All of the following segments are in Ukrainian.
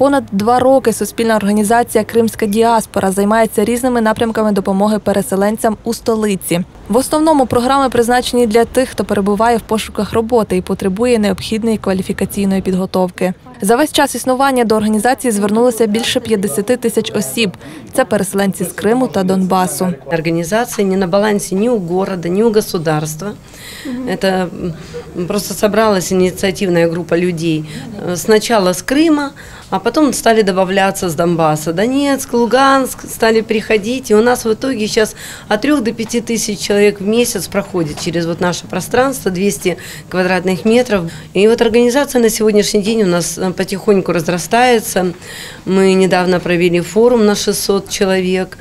Понад два роки суспільна організація Кримська діаспора займається різними напрямками допомоги переселенцям у столиці. В основному програми призначені для тих, хто перебуває в пошуках роботи і потребує необхідної кваліфікаційної підготовки. За весь час існування до організації звернулося більше 50 тисяч осіб. Це переселенці з Криму та Донбасу. Организация не на балансе ни у города, ни у государства. Это м, просто собралась инициативная группа людей. Э, Сначала с Крыма, а потом стали добавляться с Донбасса. Донецк, Луганск стали приходить. И у нас в итоге сейчас от 3 до 5 тысяч человек в месяц проходит через вот наше пространство, 200 квадратных метров. И вот организация на сегодняшний день у нас э, потихоньку разрастается. Мы недавно провели форум на 600 человек.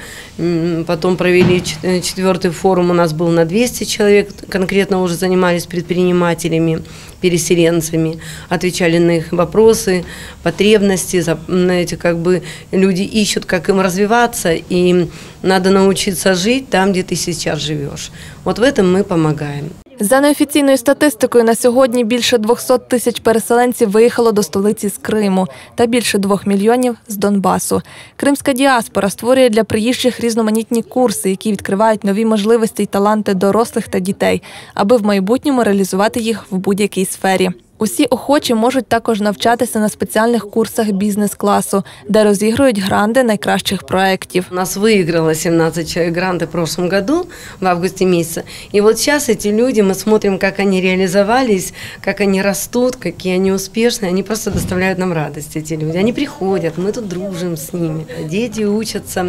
Потом провели э, четвертый форум, у нас был на 200 человек, конкретно уже занимались предпринимателями, переселенцами, отвечали на их вопросы, потребности, знаете, как бы люди ищут, как им развиваться, и надо научиться жить там, где ты сейчас живешь. Вот в этом мы помогаем. За неофіційною статистикою, на сьогодні більше 200 тисяч переселенців виїхало до столиці з Криму та більше 2 мільйонів з Донбасу. Кримська діаспора створює для приїжджих різноманітні курси, які відкривають нові можливості й таланти дорослих та дітей, аби в майбутньому реалізувати їх в будь-якій сфері. Усі охочі можуть також навчатися на спеціальних курсах бізнес-класу, де розігрують гранди найкращих проєктів. У нас выиграло 17 человек гранты в прошлом году, в августе месяце. И вот сейчас эти люди, мы смотрим, как они реализовались, как они растут, какие они успешные. Они просто доставляют нам радость, эти люди. Они приходят, мы тут дружим с ними. Дети учатся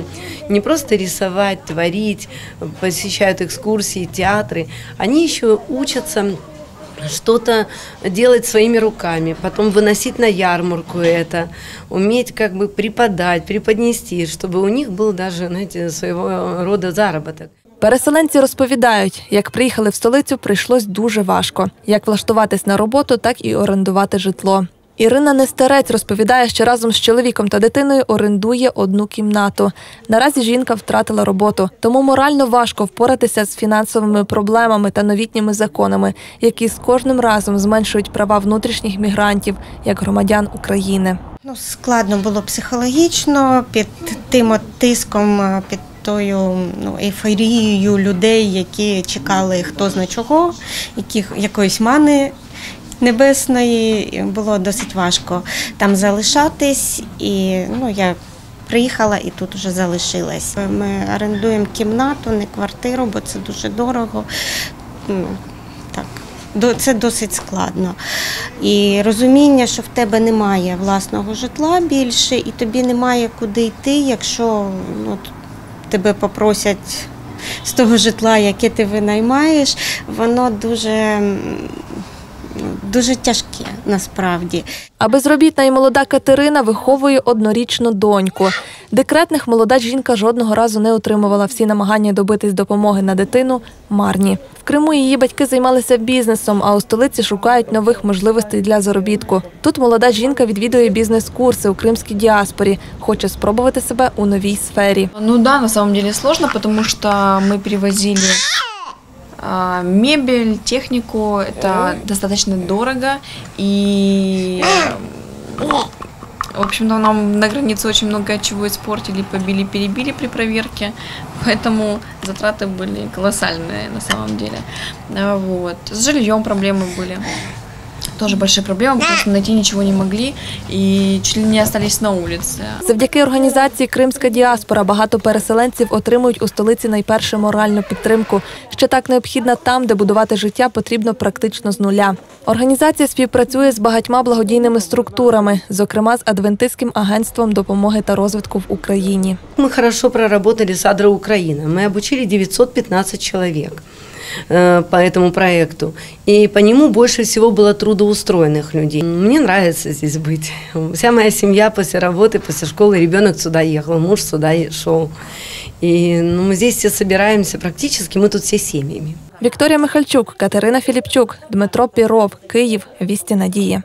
не просто рисовать, творить, посещают экскурсии, театры. Они еще учатся что-то делать своими руками, потом выносить на ярмарку это, уметь как бы преподать, преподнести, чтобы у них был даже, знаете, своего рода заработок. Переселенці розповідають, як приїхали в столицю, прийшлось дуже важко. Як влаштуватись на роботу, так і орендувати житло. Ірина Нестерець розповідає, що разом з чоловіком та дитиною орендує одну кімнату. Наразі жінка втратила роботу, тому морально важко впоратися з фінансовими проблемами та новітніми законами, які з кожним разом зменшують права внутрішніх мігрантів як громадян України. Ну, складно було психологічно під тим тиском, е, під тою ну, ейфорією людей, які чекали хто зна чого, яких, якоїсь мани небесної. Було досить важко там залишатись. І ну, я приїхала і тут вже залишилась. Ми орендуємо кімнату, не квартиру, бо це дуже дорого. Ну, так, це досить складно. І розуміння, що в тебе немає власного житла більше, і тобі немає куди йти, якщо ну, тебе попросять з того житла, яке ти винаймаєш, воно дуже, дуже тяжке насправді. А безробітна і молода Катерина виховує однорічну доньку. Декретних молода жінка жодного разу не отримувала всі намагання добитись допомоги на дитину марні. В Криму її батьки займалися бізнесом, а у столиці шукають нових можливостей для заробітку. Тут молода жінка відвідує бізнес-курси у кримській діаспорі, хоче спробувати себе у новій сфері. Ну да, на самом деле сложно, потому что мы перевозили мебель, технику. Это достаточно дорого. И, э, в общем-то, нам на границе очень много чего испортили, побили, перебили при проверке. Поэтому затраты были колоссальные на самом деле. А, Вот. С жильем проблемы были. Тоже большие проблемы, потому что найти ничего не могли и чуть ли не остались на улице. Завдяки організації Кримська діаспора багато переселенців отримують у столиці найперше моральну підтримку, що так необхідна там, де будувати життя потрібно практично з нуля. Організація співпрацює з багатьма благодійними структурами, зокрема з Адвентистським агентством допомоги та розвитку в Україні. Мы хорошо проработали с Адро Украина. Мы обучили 915 человек э, по этому проекту. И по нему больше всего было трудоустроенных людей. Мне нравится здесь быть. Вся моя семья после работы, после школы, ребенок сюда ехал, муж сюда е- шел. И ну, мы здесь все собираемся, практически мы тут все семьями. Вікторія Михальчук, Катерина Філіпчук, Дмитро Піров, Київ, Вісті Надії.